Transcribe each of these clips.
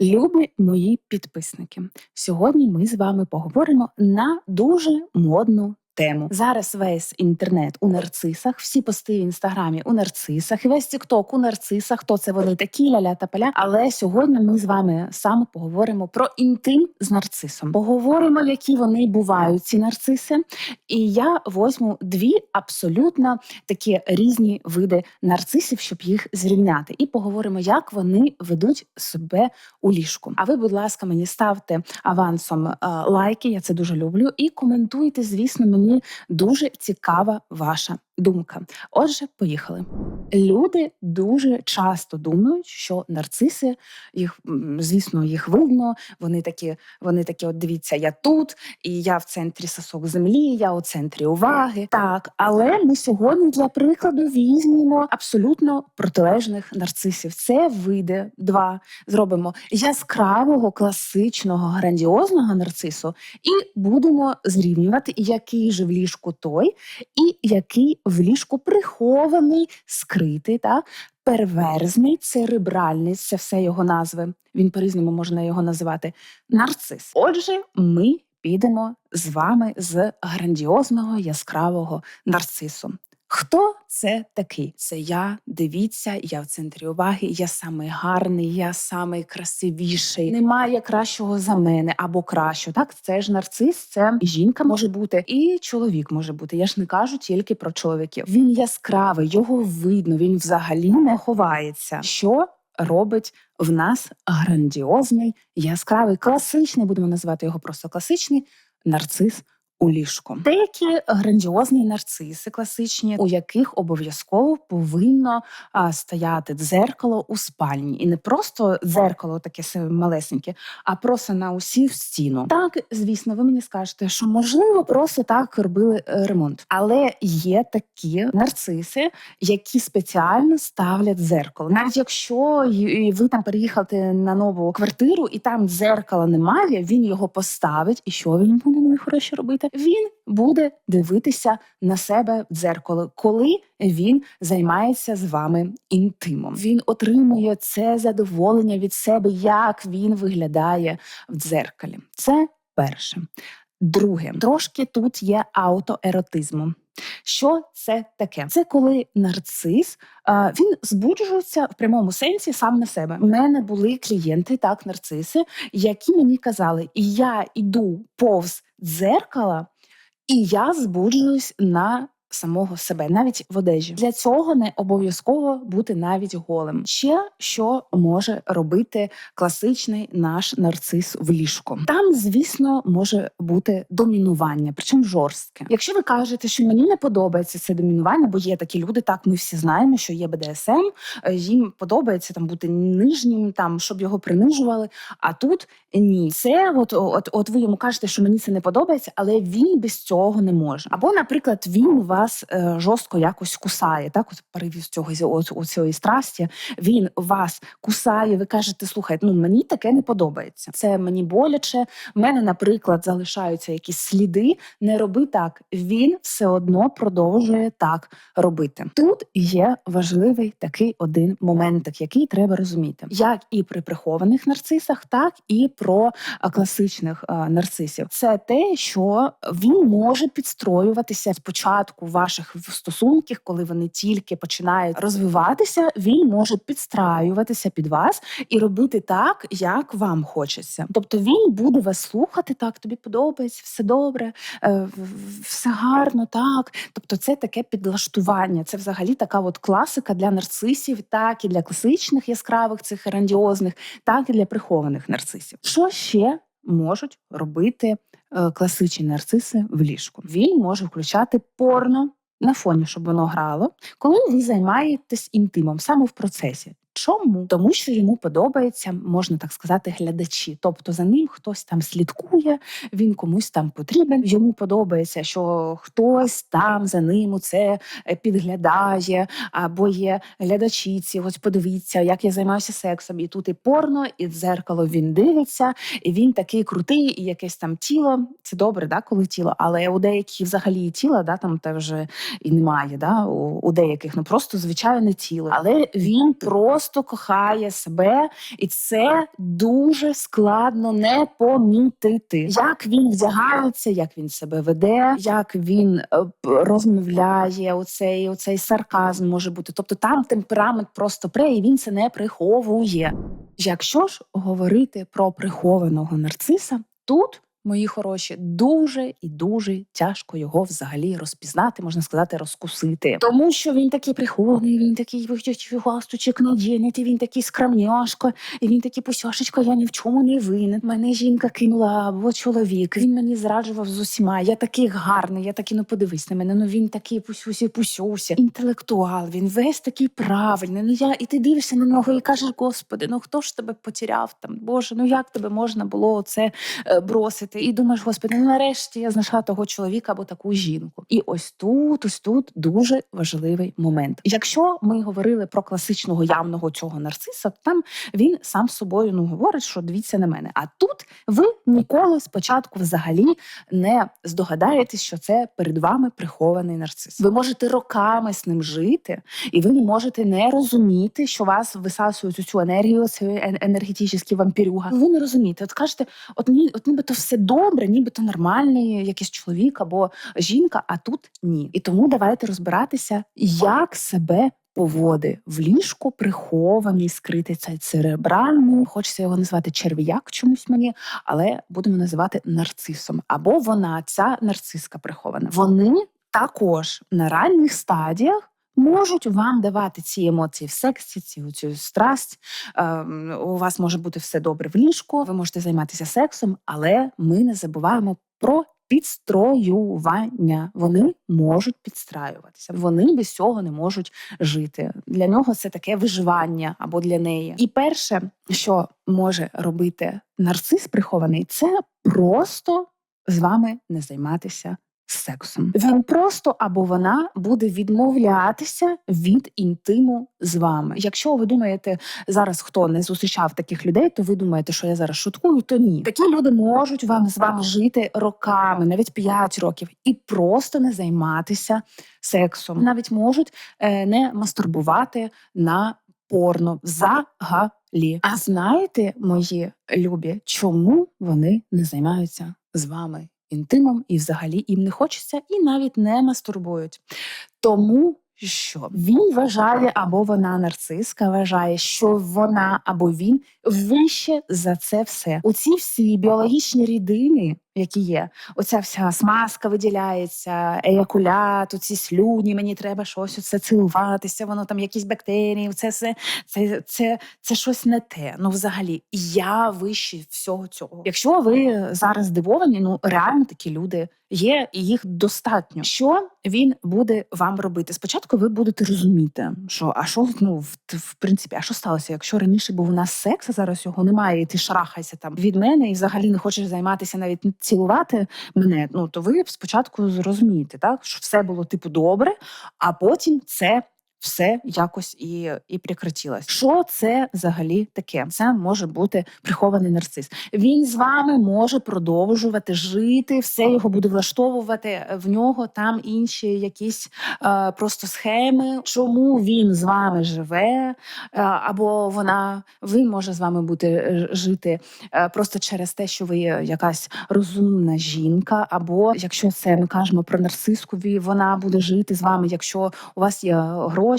Любі мої підписники, сьогодні ми з вами поговоримо на дуже модну тему. Зараз весь інтернет у нарцисах, всі пости в інстаграмі у нарцисах, весь тікток у нарцисах. Хто це вони такі ля-ля та поля. Але сьогодні ми з вами саме поговоримо про інтим з нарцисом. Поговоримо, які вони бувають, ці нарциси. І я возьму дві абсолютно такі різні види нарцисів, щоб їх зрівняти, і поговоримо, як вони ведуть себе у ліжку. А ви, будь ласка, мені ставте авансом е, лайки, я це дуже люблю. І коментуйте, звісно, мені дуже цікава ваша думка. Отже, поїхали. Люди дуже часто думають, що нарциси, їх звісно, їх видно. Вони такі, вони такі, от дивіться, я тут, і я в центрі сосок землі, я у центрі уваги. Так, але ми сьогодні для прикладу візьмемо абсолютно протилежних нарцисів. Це вийде два. Зробимо яскравого, класичного, грандіозного нарцису, і будемо зрівнювати, який же в ліжку той, і який в ліжку прихований, скритий, та перверзний, церебральний, це все його назви. Він по-різному можна його називати. Нарцис. Отже, ми підемо з вами з грандіозного яскравого нарцису. Хто це такий? Це я. Дивіться, я в центрі уваги. Я самий гарний, я самий красивіший. Немає кращого за мене або кращого. Так, це ж нарцис, це жінка може бути, і чоловік може бути. Я ж не кажу тільки про чоловіків. Він яскравий, його видно. Він взагалі не ховається. Що робить в нас грандіозний, яскравий, класичний, будемо називати його просто класичний нарцис у ліжку. Деякі грандіозні нарциси класичні, у яких обов'язково повинно а, стояти дзеркало у спальні, і не просто дзеркало таке се- малесеньке, а просто на усі в стіну. Так, звісно, ви мені скажете, що можливо просто так робили е, ремонт, але є такі нарциси, які спеціально ставлять дзеркало. Навіть якщо ви там переїхали на нову квартиру, і там дзеркала немає, він його поставить. І що він буде мої хороші робити? Він буде дивитися на себе в дзеркало, коли він займається з вами інтимом. Він отримує це задоволення від себе, як він виглядає в дзеркалі. Це перше. Друге, трошки тут є аутоеротизму. Що це таке? Це коли нарцис він збуджується в прямому сенсі сам на себе. У мене були клієнти, так, нарциси, які мені казали: я йду повз дзеркала, і я збуджуюсь на самого себе, навіть в одежі. Для цього не обов'язково бути навіть голим. Ще що може робити класичний наш нарцис в ліжку. Там, звісно, може бути домінування, причому жорстке. Якщо ви кажете, що мені не подобається це домінування, бо є такі люди, так ми всі знаємо, що є БДСМ, е, їм подобається там бути нижнім, там щоб його принижували. А тут ні, це от, от, от ви йому кажете, що мені це не подобається, але він без цього не може. Або, наприклад, він вас е, жорстко якось кусає. Так, от перевіз цього от цієї страсті. Він вас кусає. Ви кажете, слухай, ну мені таке не подобається. Це мені боляче. В мене, наприклад, залишаються якісь сліди. Не роби так. Він все одно продовжує так робити. Тут є важливий такий один моментик, який треба розуміти, як і при прихованих нарцисах, так і про класичних нарцисів. Це те, що він може підстроюватися спочатку ваших стосунків, коли вони тільки починають розвиватися. Він може підстраюватися під вас і робити так, як вам хочеться. Тобто він буде вас слухати, так тобі подобається, все добре, е, все гарно, так. Тобто, це таке підлаштування. Це взагалі така от класика для нарцисів, так і для класичних яскравих цих грандіозних, так і для прихованих нарцисів. Що ще можуть робити е, класичні нарциси в ліжку? Він може включати порно на фоні, щоб воно грало, коли ви займаєтесь інтимом саме в процесі. Чому? Тому що йому подобається, можна так сказати, глядачі. Тобто за ним хтось там слідкує, він комусь там потрібен. Йому подобається, що хтось там за ним це підглядає, або є глядачі ці. Ось подивіться, як я займаюся сексом. І тут і порно, і дзеркало він дивиться, і він такий крутий, і якесь там тіло. Це добре, да, коли тіло, але у деяких взагалі тіла, да, там те вже і немає. Да, у, у деяких ну просто звичайне тіло, але він просто просто кохає себе, і це дуже складно не помітити, як він вдягається, як він себе веде, як він е, розмовляє. Оцей, оцей сарказм може бути. Тобто там темперамент просто пре, і він це не приховує. Якщо ж говорити про прихованого нарциса, тут. Мої хороші, дуже і дуже тяжко його взагалі розпізнати, можна сказати, розкусити. Тому що він такий прихований, він такий галстучок надінений, він такий скромняшко, і він такий пусьошечко, я ні в чому не винен. Мене жінка кинула або чоловік. Він мені зраджував з усіма. Я такий гарний, я такий, ну подивись на мене. Ну він такий пусюсі, пусюся. Інтелектуал, він весь такий правильний. Ну я і ти дивишся на нього і кажеш, господи, ну хто ж тебе потеряв там? Боже, ну як тебе можна було це е, бросити? І думаєш, господи, ну нарешті я знайшла того чоловіка або таку жінку. І ось тут, ось тут дуже важливий момент. Якщо ми говорили про класичного явного цього нарциса, то там він сам собою ну говорить, що дивіться на мене. А тут ви ніколи спочатку взагалі не здогадаєтесь, що це перед вами прихований нарцис. Ви можете роками з ним жити, і ви можете не розуміти, що вас висасують цю енергію, цей ен- енергетичний вампірюга. Ви не розумієте. От кажете, от ні, от нібито все добре, нібито нормальний якийсь чоловік або жінка, а тут ні. І тому давайте розбиратися, як себе. Поводи в ліжку прихований, скритий цей церебральний, хочеться його назвати черв'як чомусь мені, але будемо називати нарцисом. Або вона, ця нарциска прихована. Вони також на ранніх стадіях можуть вам давати ці емоції в сексі, цю, цю страсть. Ем, у вас може бути все добре в ліжку, ви можете займатися сексом, але ми не забуваємо про підстроювання. Вони можуть підстраюватися. Вони без цього не можуть жити. Для нього це таке виживання або для неї. І перше, що може робити нарцис прихований, це просто з вами не займатися сексом. Він просто або вона буде відмовлятися від інтиму з вами. Якщо ви думаєте зараз, хто не зустрічав таких людей, то ви думаєте, що я зараз шуткую, то ні. Такі люди можуть вам з вами жити роками, навіть 5 років, і просто не займатися сексом. Навіть можуть е, не мастурбувати на порно взагалі. А знаєте, мої любі, чому вони не займаються з вами інтимом і взагалі їм не хочеться і навіть не мастурбують? Тому що він вважає, або вона нарциска вважає, що вона або він вище за це все. У ці всі біологічні рідини, які є, оця вся смазка виділяється, еякулят, оці слюні, мені треба щось оце цілуватися, воно там якісь бактерії, це все це, це, це щось не те. Ну, взагалі, я вище всього цього. Якщо ви зараз здивовані, ну реально такі люди є, і їх достатньо. Що він буде вам робити? Спочатку ви будете розуміти, що а що ну в, в принципі, а що сталося? Якщо раніше був у нас секс, а зараз його немає, і ти шарахайся там від мене, і взагалі не хочеш займатися навіть цілувати мене. Ну то ви спочатку зрозумієте, так що все було типу добре, а потім це. Все якось і, і прекратилось. Що це взагалі таке? Це може бути прихований нарцис. Він з вами може продовжувати жити, все його буде влаштовувати. В нього там інші якісь е, просто схеми. Чому він з вами живе, е, або вона він може з вами бути е, жити е, просто через те, що ви якась розумна жінка, або якщо це ми кажемо про нарцискові, вона буде жити з вами, якщо у вас є гроші,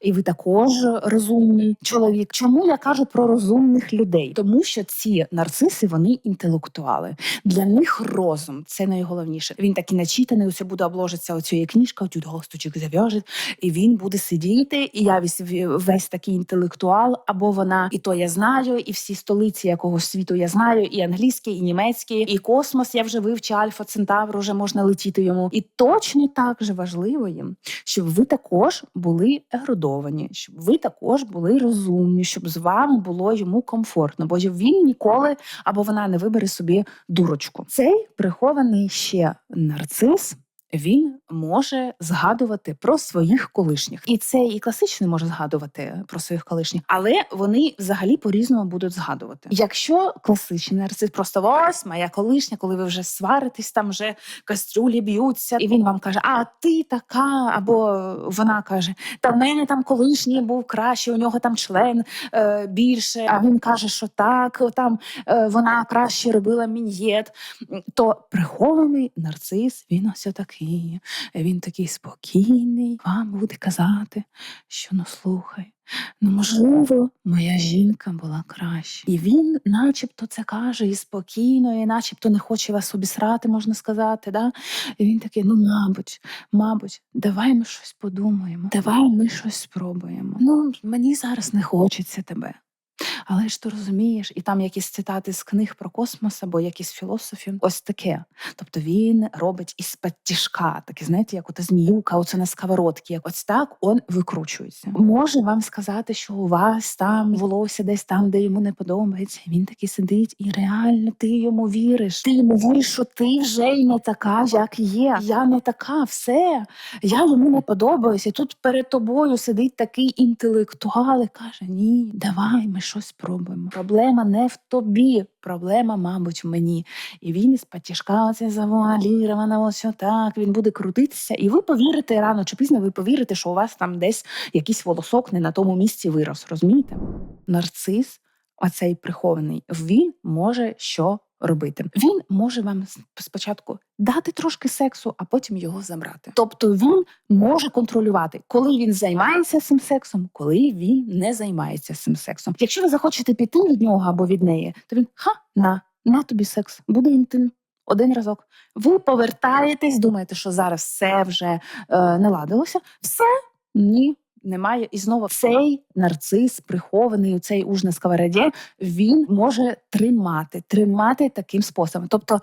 і ви також розумний чоловік. Чому я кажу про розумних людей? Тому що ці нарциси вони інтелектуали. Для них розум це найголовніше. Він такий начитаний, усе буде обложиться оцією книжкою, тут галстучок зав'яже, і він буде сидіти. І я весь, весь такий інтелектуал, або вона, і то я знаю, і всі столиці якогось світу я знаю, і англійський, і німецький, і космос я вже вивчу, Альфа Центавр, вже можна летіти йому. І точно так же важливо їм, щоб ви також були ерудовані, щоб ви також були розумні, щоб з вами було йому комфортно, бо він ніколи або вона не вибере собі дурочку. Цей прихований ще нарцис. Він може згадувати про своїх колишніх, і це і класичний може згадувати про своїх колишніх, але вони взагалі по-різному будуть згадувати. Якщо класичний нарцис просто ось моя колишня, коли ви вже сваритесь, там вже кастрюлі б'ються, і він вам каже: А ти така, або вона каже: Та в мене там колишній був краще, у нього там член е, більше. А він каже, що так, там е, вона краще робила мін'єт. То прихований нарцис, він ось такий. Він такий спокійний, вам буде казати, що ну слухай. Ну, можливо, моя жінка була краще. І він, начебто, це каже і спокійно, і начебто не хоче вас обісрати, можна сказати. Да? І він такий: ну, мабуть, мабуть, давай ми щось подумаємо, давай ми щось спробуємо. Ну, мені зараз не хочеться тебе. Але ж ти розумієш, і там якісь цитати з книг про космос або якісь філософів, ось таке. Тобто він робить із паттішка, таке, знаєте, як ота зміюка, оце на сковородці, як ось так он викручується. Може вам сказати, що у вас там волосся десь там, де йому не подобається. Він такий сидить, і реально ти йому віриш. Ти йому віриш, що ти вже й не така, як є. Я не така, все. Я йому не подобаюся. Тут перед тобою сидить такий інтелектуал і каже: Ні, давай ми щось спробуємо. Проблема не в тобі, проблема, мабуть, в мені. І він із патішка завуалірована, ось отак. Він буде крутитися, і ви повірите рано чи пізно, ви повірите, що у вас там десь якийсь волосок не на тому місці вирос. Розумієте? Нарцис, оцей прихований, він може що робити. Він може вам спочатку дати трошки сексу, а потім його забрати. Тобто він може контролювати, коли він займається цим сексом, коли він не займається цим сексом. Якщо ви захочете піти від нього або від неї, то він ха на, на тобі секс, буде інтим. Один разок. Ви повертаєтесь, думаєте, що зараз все вже е, наладилося. Все ні. Немає і знову цей нарцис, прихований у цей уж на сковороді, він може тримати, тримати таким способом. Тобто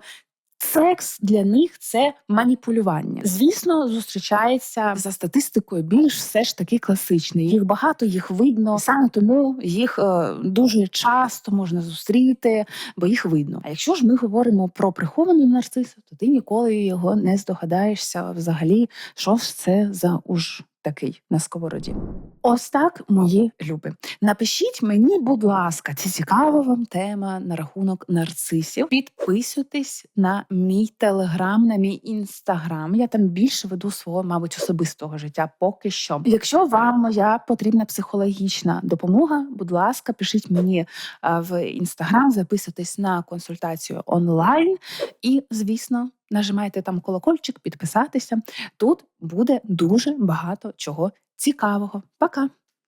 Секс для них це маніпулювання. Звісно, зустрічається за статистикою більш все ж таки класичний. Їх багато, їх видно. Саме тому їх е, дуже часто можна зустріти, бо їх видно. А якщо ж ми говоримо про прихований нарцис, то ти ніколи його не здогадаєшся взагалі, що ж це за уж такий на сковороді. Ось так, мої люби. Напишіть мені, будь ласка, чи цікава вам тема на рахунок нарцисів. Підписуйтесь на мій телеграм, на мій інстаграм. Я там більше веду свого, мабуть, особистого життя поки що. Якщо вам моя потрібна психологічна допомога, будь ласка, пишіть мені в інстаграм, записуйтесь на консультацію онлайн. І, звісно, нажимайте там колокольчик, підписатися. Тут буде дуже багато чого цікавого. Пока!